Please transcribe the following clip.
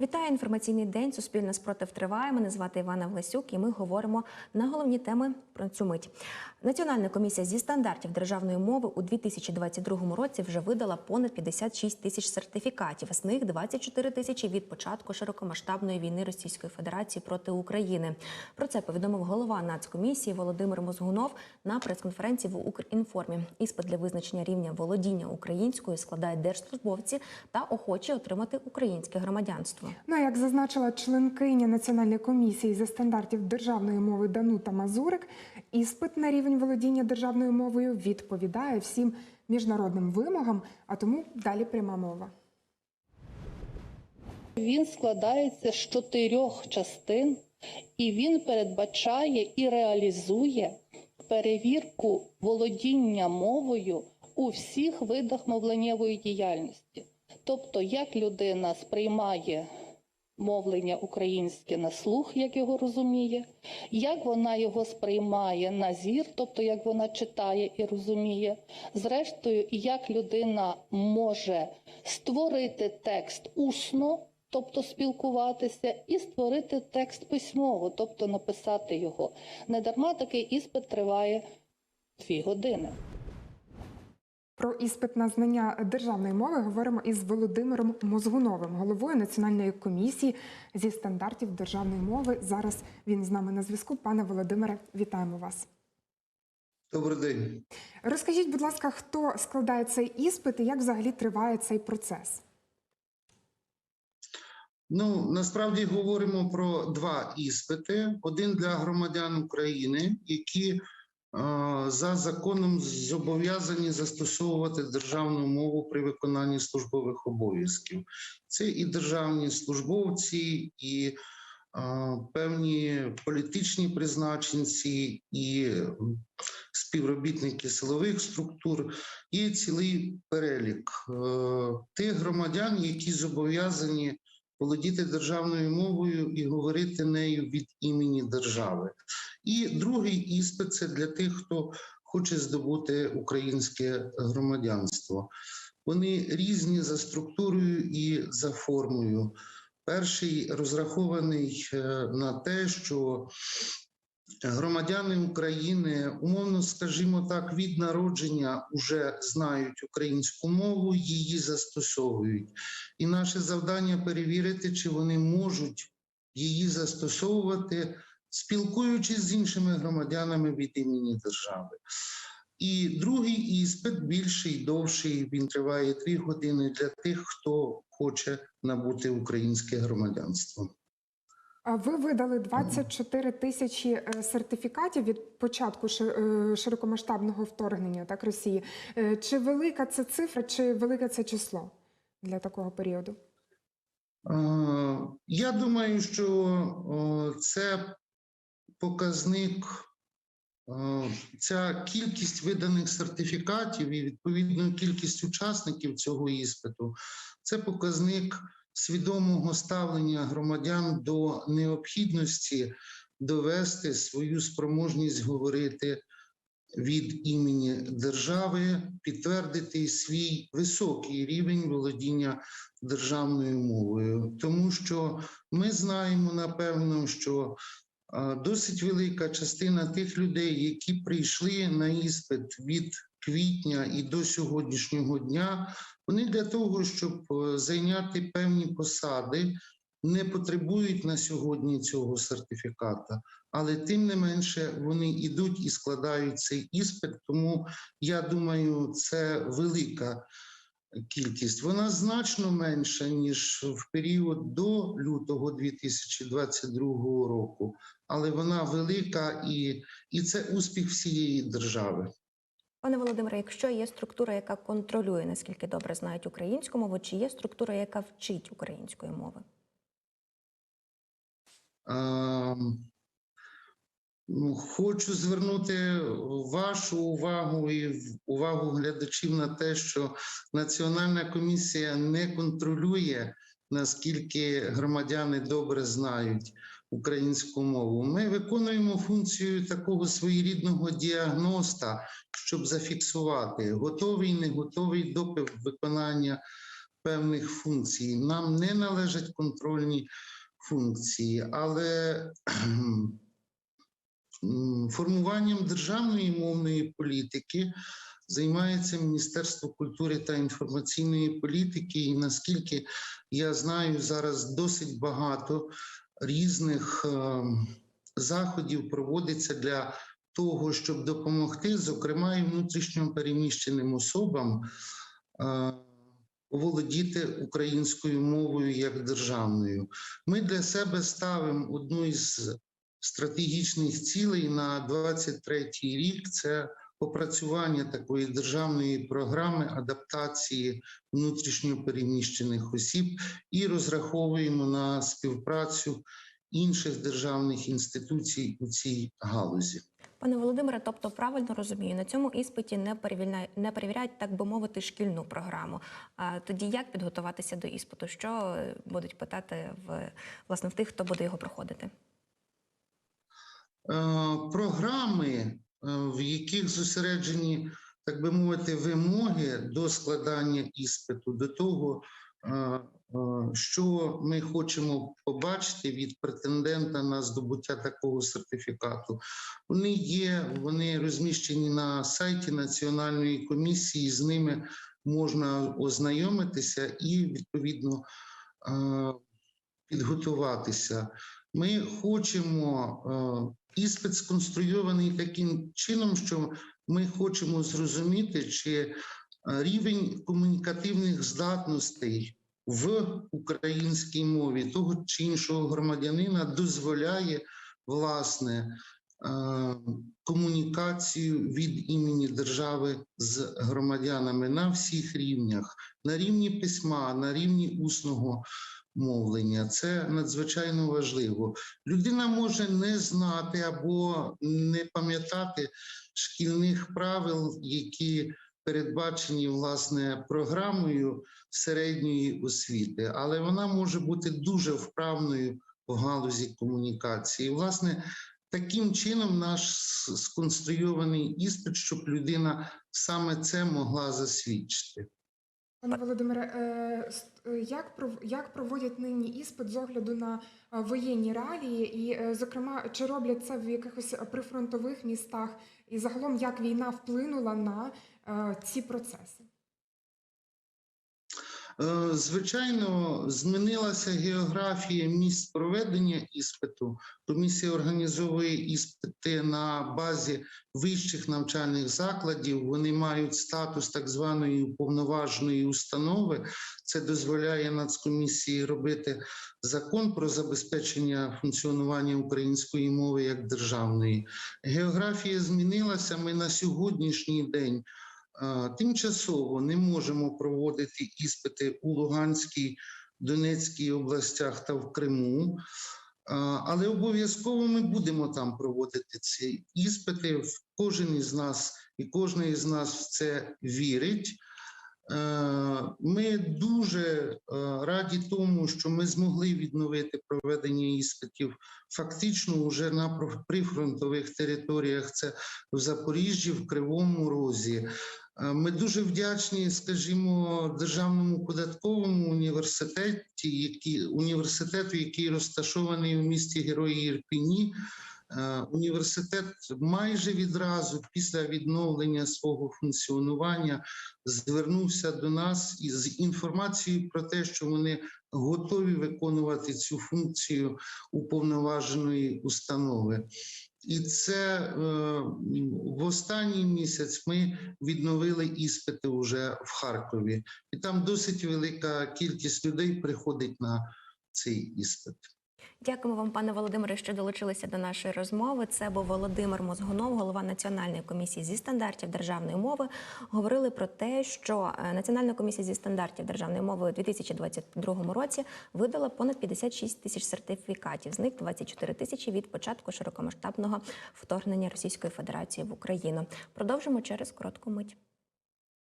Вітаю інформаційний день. Суспільне спротив триває. Мене звати Івана Власюк, і ми говоримо на головні теми про цю мить. Національна комісія зі стандартів державної мови у 2022 році вже видала понад 56 тисяч сертифікатів. З них 24 тисячі від початку широкомасштабної війни Російської Федерації проти України. Про це повідомив голова Нацкомісії Володимир Мозгунов на прес-конференції в Укрінформі. Іспит для визначення рівня володіння українською складають держслужбовці та охочі отримати українське громадянство. Ну, як зазначила членкиня Національної комісії зі стандартів державної мови Данута Мазурик, іспит на рівень володіння державною мовою відповідає всім міжнародним вимогам, а тому далі пряма мова. Він складається з чотирьох частин, і він передбачає і реалізує перевірку володіння мовою у всіх видах мовленнєвої діяльності. Тобто, як людина сприймає мовлення українське на слух, як його розуміє, як вона його сприймає на зір, тобто як вона читає і розуміє, зрештою, як людина може створити текст усно, тобто спілкуватися, і створити текст письмово, тобто написати його. Недарма такий іспит триває дві години. Про іспит на знання державної мови говоримо із Володимиром Мозгуновим, головою Національної комісії зі стандартів державної мови. Зараз він з нами на зв'язку. Пане Володимире, вітаємо вас. Добрий день. Розкажіть, будь ласка, хто складає цей іспит і як взагалі триває цей процес? Ну насправді говоримо про два іспити: один для громадян України, які за законом зобов'язані застосовувати державну мову при виконанні службових обов'язків. Це і державні службовці, і е, певні політичні призначенці, і співробітники силових структур. Є цілий перелік е, тих громадян, які зобов'язані володіти державною мовою і говорити нею від імені держави. І другий іспит це для тих, хто хоче здобути українське громадянство. Вони різні за структурою і за формою. Перший розрахований е, на те, що громадяни України, умовно скажімо так, від народження вже знають українську мову, її застосовують. І наше завдання перевірити, чи вони можуть її застосовувати, спілкуючись з іншими громадянами від імені держави. І другий іспит більший, довший, він триває дві години для тих, хто хоче набути українське громадянство. Ви видали 24 тисячі е, сертифікатів від початку е, широкомасштабного вторгнення так Росії. Е, Чи велика це цифра, чи велике це число для такого періоду? Я думаю, що це показник, ця кількість виданих сертифікатів і відповідно кількість учасників цього іспиту це показник свідомого ставлення громадян до необхідності довести свою спроможність говорити від імені держави, підтвердити свій високий рівень володіння державною мовою, тому що ми знаємо напевно, що досить велика частина тих людей, які прийшли на іспит від квітня і до сьогоднішнього дня, вони для того, щоб е, зайняти певні посади, не потребують на сьогодні цього сертифіката, але тим не менше вони йдуть і складають цей іспит. Тому я думаю, це велика кількість. Вона значно менша ніж в період до лютого 2022 року, але вона велика і, і це успіх всієї держави. Пане Володимире, якщо є структура, яка контролює наскільки добре знають українську мову, чи є структура, яка вчить української мови? Ем, Хочу звернути вашу увагу і увагу глядачів на те, що Національна комісія не контролює, наскільки громадяни добре знають українську мову. Ми виконуємо функцію такого своєрідного діагноста, щоб зафіксувати, готовий, не готовий до виконання певних функцій. Нам не належать контрольні функції, але формуванням державної мовної політики займається Міністерство культури та інформаційної політики. І наскільки я знаю, зараз досить багато різних е, заходів проводиться для того, щоб допомогти, зокрема, і внутрішньо переміщеним особам е, володіти українською мовою як державною. Ми для себе ставимо одну із стратегічних цілей на 23-й рік. Це опрацювання такої державної програми адаптації внутрішньо переміщених осіб і розраховуємо на співпрацю інших державних інституцій у цій галузі. Пане Володимире, тобто правильно розумію, на цьому іспиті не перевіряють, не перевіряють, так би мовити, шкільну програму. А тоді як підготуватися до іспиту? Що е, будуть питати в власне в тих, хто буде його проходити? Е, програми, е, в яких зосереджені, так би мовити, вимоги до складання іспиту, до того, е, що ми хочемо побачити від претендента на здобуття такого сертифікату. Вони є, вони розміщені на сайті Національної комісії, з ними можна ознайомитися і відповідно підготуватися. Ми хочемо іспит сконструйований таким чином, що ми хочемо зрозуміти, чи е, рівень комунікативних здатностей в українській мові того чи іншого громадянина дозволяє власне е, комунікацію від імені держави з громадянами на всіх рівнях, на рівні письма, на рівні усного мовлення. Це надзвичайно важливо. Людина може не знати або не пам'ятати шкільних правил, які передбачені власне програмою середньої освіти, але вона може бути дуже вправною в галузі комунікації. Власне, таким чином наш сконструйований іспит, щоб людина саме це могла засвідчити. Пане Володимире, е, е, як як проводять нині іспит з огляду на е, воєнні реалії, і, зокрема, чи роблять це в якихось прифронтових містах, і загалом як війна вплинула на ці процеси? Е, Звичайно, змінилася географія місць проведення іспиту. Комісія організовує іспити на базі вищих навчальних закладів. Вони мають статус так званої уповноваженої установи. Це дозволяє Нацкомісії робити закон про забезпечення функціонування української мови як державної. Географія змінилася. Ми на сьогоднішній день тимчасово не можемо проводити іспити у Луганській, Донецькій областях та в Криму. Але обов'язково ми будемо там проводити ці іспити. Кожен із нас і кожен із нас в це вірить. Ми дуже раді тому, що ми змогли відновити проведення іспитів фактично вже на прифронтових територіях. Це в Запоріжжі, в Кривому Розі. Е, Ми дуже вдячні, скажімо, державному податковому університеті, які університету, який розташований у місті Герої Ірпіні. Е, Університет майже відразу після відновлення свого функціонування звернувся до нас із інформацією про те, що вони готові виконувати цю функцію уповноваженої установи. І це е, в останній місяць ми відновили іспити вже в Харкові, і там досить велика кількість людей приходить на цей іспит. Дякуємо вам, пане Володимире, що долучилися до нашої розмови. Це був Володимир Мозгунов, голова Національної комісії зі стандартів державної мови. Говорили про те, що е, Національна комісія зі стандартів державної мови у 2022 році видала понад 56 тисяч сертифікатів. З них 24 тисячі від початку широкомасштабного вторгнення Російської Федерації в Україну. Продовжимо через коротку мить.